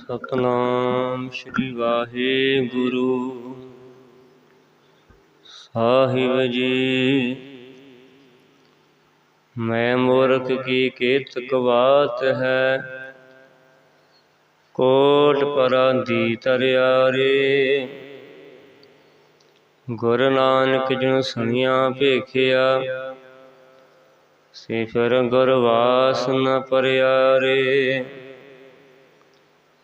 ਸਤਨਾਮ ਸ੍ਰੀ ਵਾਹਿਗੁਰੂ। ਸਾਹਿਬ ਜੀ, ਮੈਂ ਮੂਰਖ ਕੀ ਕੇਤਕ ਬਾਤ ਹੈ? ਕੋਟ ਪਰਾਂਦੀ ਤਰਿਆਰੇ ਗੁਰ ਨਾਨਕ ਜਨ ਸੁਣਿਆ ਭੇਖਿਆ ਸੇ ਫਿਰ ਗੁਰ ਵਾਸ ਨ ਪਰਿਆਰੇ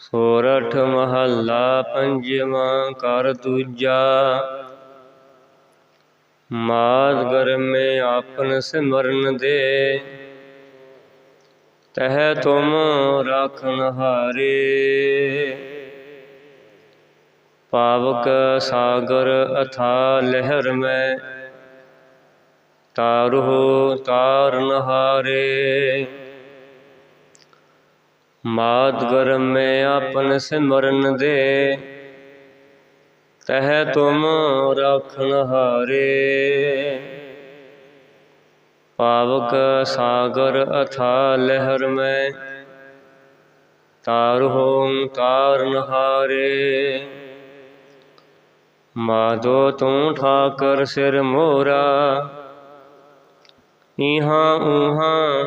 ਸੋਰਠ ਮਹੱਲਾ ਪੰਜਵਾਂ ਕਰ ਦੂਜਾ। ਮਾਦ ਗਰਮੇ ਆਪਨ ਸਿਮਰਨ ਦੇ। ਤਹਿ ਤੁਮ ਰਾਖਨ ਹਾਰੇ। ਪਾਵਕ ਸਾਗਰ ਅਥਾ ਲਹਿਰ ਮੈਂ। ਤਾਰੋ ਤਾਰਨ ਹਾਰੇ ਮਾਦ ਗਰਮ ਮੈਂ ਆਪਨ ਸਿਮਰਨ ਦੇ। ਤਹਿ ਤੁਮ ਰਾਖਨ ਹਾਰੇ। ਪਾਵਕ ਸਾਗਰ ਅਥਾ ਲਹਿਰ ਮੈਂ। ਤਾਰੋ ਤਾਰਨ ਹਾਰੇ। ਮਾਦੋ ਤੂੰ ਠਾਕਰ ਸਿਰ ਮੋਰਾ। ਇਹਾਂ ਉਹਾਂ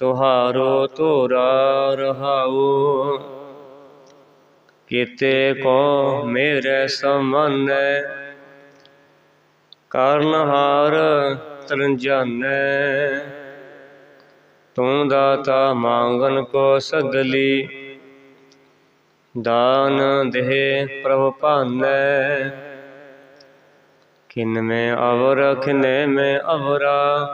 ਤੁਹਾਰੋ ਤੋਰਾ ਰਹਾਉ ਕੀਤੇ ਕੋ ਮੇਰੇ ਸਮਨੈ ਕਰਨਹਾਰ ਤਰੰਜਾਨੈ। ਤੂੰ ਦਾਤਾ ਮੰਗਨ ਕੋ ਸਗਲੀ ਦਾਨ ਦੇਹ ਪ੍ਰਭ ਭਾਨੈ। ਕਿਨ ਮੈਂ ਅਵਰ ਖਿਨੇ ਮੈਂ ਅਵਰਾ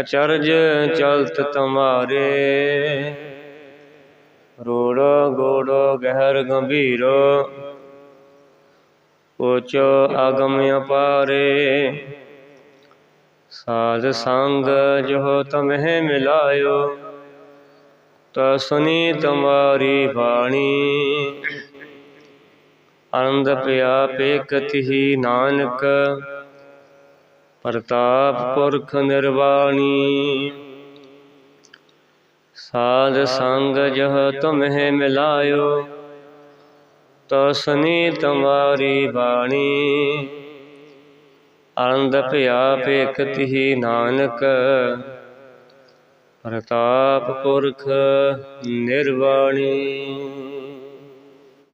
ਅਚਰਜ ਚਲਤ ਤੁਮਾਰੇ। ਰੋੜੋ ਗੋੜੋ ਗਹਿਰ ਗੰਭੀਰੋ। ਉਚੋ ਅਗਮ ਅਪਾਰੇ। ਸਾਧ ਸੰਗ ਜੋ ਤਮਹਿ ਮਿਲਾਇਓ ਤਾ ਸੁਨੀ ਤੁਮਾਰੀ ਬਾਣੀ। ਆਨੰਦ ਪਿਆ ਪੇਕਤਿ ਨਾਨਕ। ਪ੍ਰਤਾਪ ਪੁਰਖ ਨਿਰਵਾਣੀ। ਸਾਧ ਸੰਗ ਜਹ ਤੁਮਹਿ ਮਿਲਾਇਓ ਤਸਨੀ ਤੁਮਾਰੀ ਬਾਣੀ। ਆਨੰਦ ਭਿਆ ਪੇਖਤਿ ਨਾਨਕ ਪ੍ਰਤਾਪ ਪੁਰਖ ਨਿਰਵਾਣੀ।